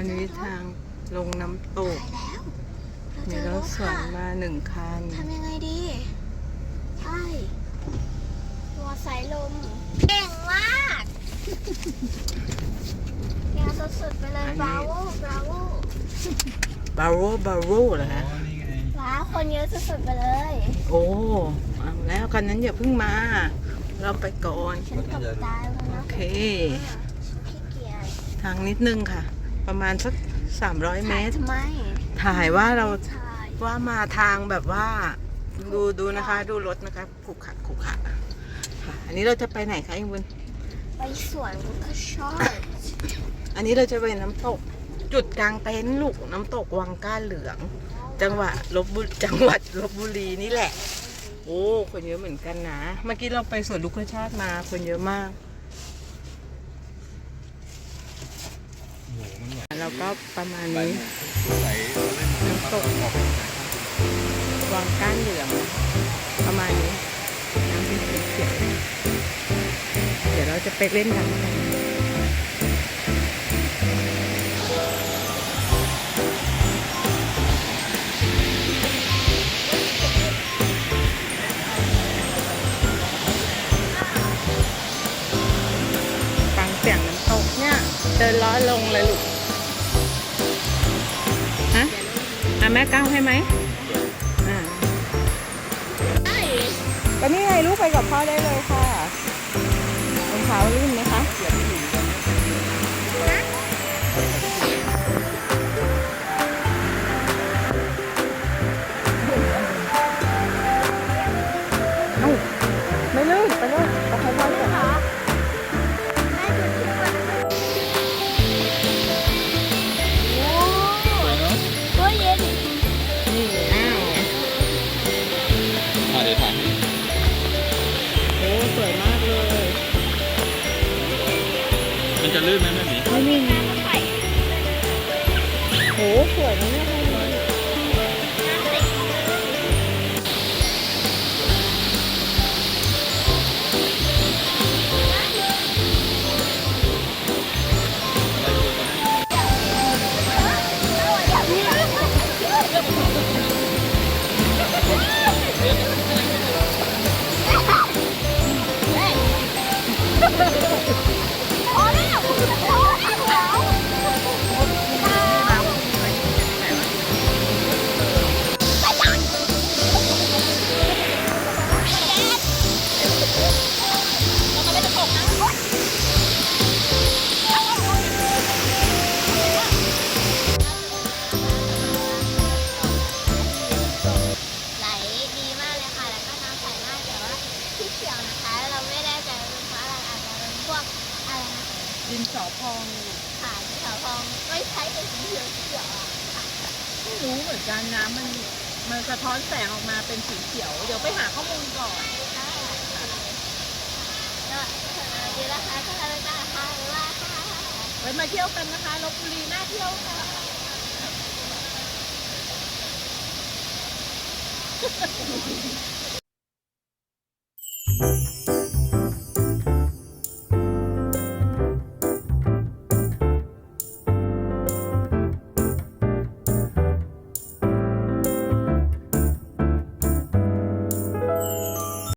อันนี้ทางลงน้ำตกตายแล้วมีเรารเจอถสวนมาหนึ่งคัน ทำยังไงดีใช่หัวสายลม เก่งมากเก่งสุดๆไปเลย อันนี้ บราโวบราโวบาโรบาโรเหรอฮะอ๋อนี่ไงว้าวคนเยอะสุดๆไปเลย โอ้เอาแล้วคันนั้นอย่าเพิ่งมา เราไปก่อน ฉันตกใจแล้วโอนะเค ขี้เกียจทางนิดนึงค่ะ ประมาณสัก300เมถ่ายตรทำไมถ่ายว่าเราถ่ายว่ามาทางแบบว่า ดูดูนะคะ ดูรถนะคะขรุขระขรุขระค่ะอันนี้เราจะไปไหนคะอิงบุญไปสวนก็ชอบอันนี้เราจะไปน้ำตก จุดกลางเต็นท์ลูกน้ำตกวังก้านเหลือง จังหวัดลบบุจังหวัดลบบุรีนี่แหละ โอ้ คนเยอะเหมือนกันนะ เมื่อกี้เราไปสวนลูกชาติมาคนเยอะมาก โอ้โหมันไหวเราก็ประมาณไปนี้ใส่เล่นน้ำตกวังก้านเหลืองประมาณนี้น้ำเป็นสีเขียวเดี๋ยวเราจะไปเล่นน้ำกันฟังเสียงน้ำตก เนี่ยเดินล้อลงเลยลูก ฮะ อะแม่ก้าวให้ไหมอ่าใช่ก็นี่ไงลูกไปกับพ่อได้เลยค่ะรองเท้าลื่นไหม มันจะลื่นไหมแม่หมีไม่มีน้ำใส่โหสวยนะเนี่ย ดินสอพองอยู่ค่ะที่เขาทองไม่ใช้เป็นสีเขียวเขียวๆอะค่ะไม่รู้เหมือนกันนะมันมันสะท้อนแสงออกมาเป็นสีเขียว เดี๋ยวไปหาข้อมูลก่อนใช่ค่ะก็ดีแล้วค่ะถ้าเราไม่ได้ค่ะหรือว่าค่ะไว้มาเที่ยวกันนะคะลบบุรีน่าเที่ยวค่ะเ